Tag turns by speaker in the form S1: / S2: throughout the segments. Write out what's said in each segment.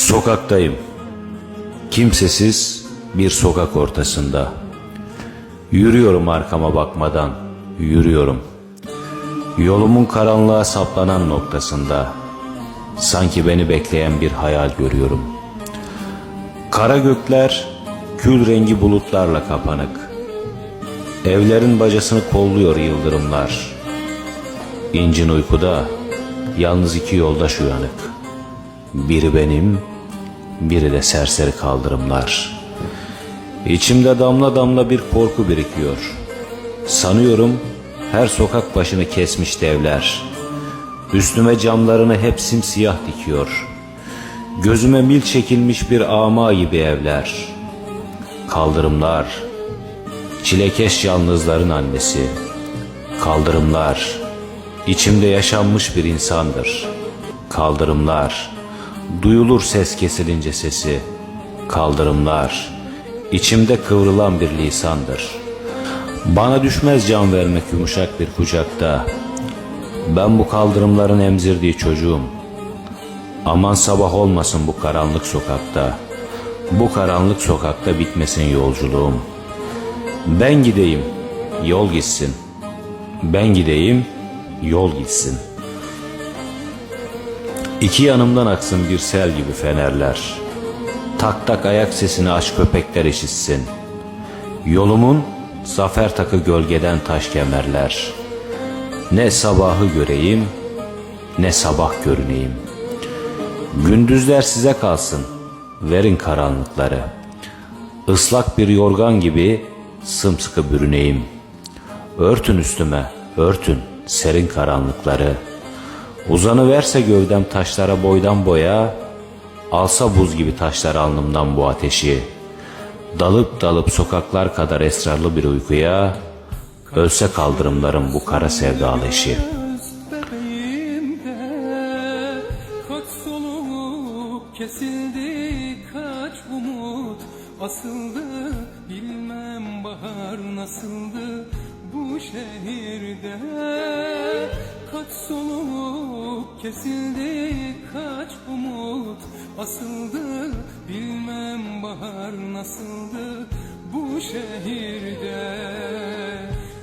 S1: Sokaktayım. Kimsesiz bir sokak ortasında. Yürüyorum arkama bakmadan, yürüyorum. Yolumun karanlığa saplanan noktasında. Sanki beni bekleyen bir hayal görüyorum. Kara gökler kül rengi bulutlarla kapanık. Evlerin bacasını kolluyor yıldırımlar. İncin uykuda yalnız iki yoldaş uyanık. Biri benim, biri de serseri kaldırımlar. İçimde damla damla bir korku birikiyor. Sanıyorum her sokak başını kesmiş devler. Üstüme camlarını hep simsiyah dikiyor. Gözüme mil çekilmiş bir ama gibi evler. Kaldırımlar, çilekeş yalnızların annesi. Kaldırımlar, içimde yaşanmış bir insandır. Kaldırımlar, duyulur ses kesilince sesi. Kaldırımlar, içimde kıvrılan bir lisandır. Bana düşmez can vermek yumuşak bir kucakta. Ben bu kaldırımların emzirdiği çocuğum. Aman sabah olmasın bu karanlık sokakta. Bu karanlık sokakta bitmesin yolculuğum. Ben gideyim, yol gitsin. Ben gideyim, yol gitsin. İki yanımdan aksın bir sel gibi fenerler. Tak tak ayak sesini aç köpekler işitsin. Yolumun zafer takı gölgeden taş kemerler. Ne sabahı göreyim, ne sabah görüneyim. Gündüzler size kalsın, verin karanlıkları. Islak bir yorgan gibi sımsıkı bürüneyim. Örtün üstüme, örtün serin karanlıkları. Uzanıverse gövdem taşlara boydan boya, alsa buz gibi taşlar alnımdan bu ateşi. Dalıp dalıp sokaklar kadar esrarlı bir uykuya, ölse kaldırımlarım bu kara sevdalı işi.
S2: kesildi kaç umut asıldı Bilmem bahar nasıldı bu şehirde Kaç soluk kesildi kaç umut asıldı Bilmem bahar nasıldı bu şehirde.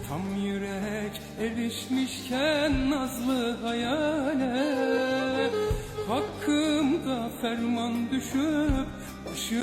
S2: Tam yürek erişmişken nazlı hayale Hakkımda ferman düşüp başı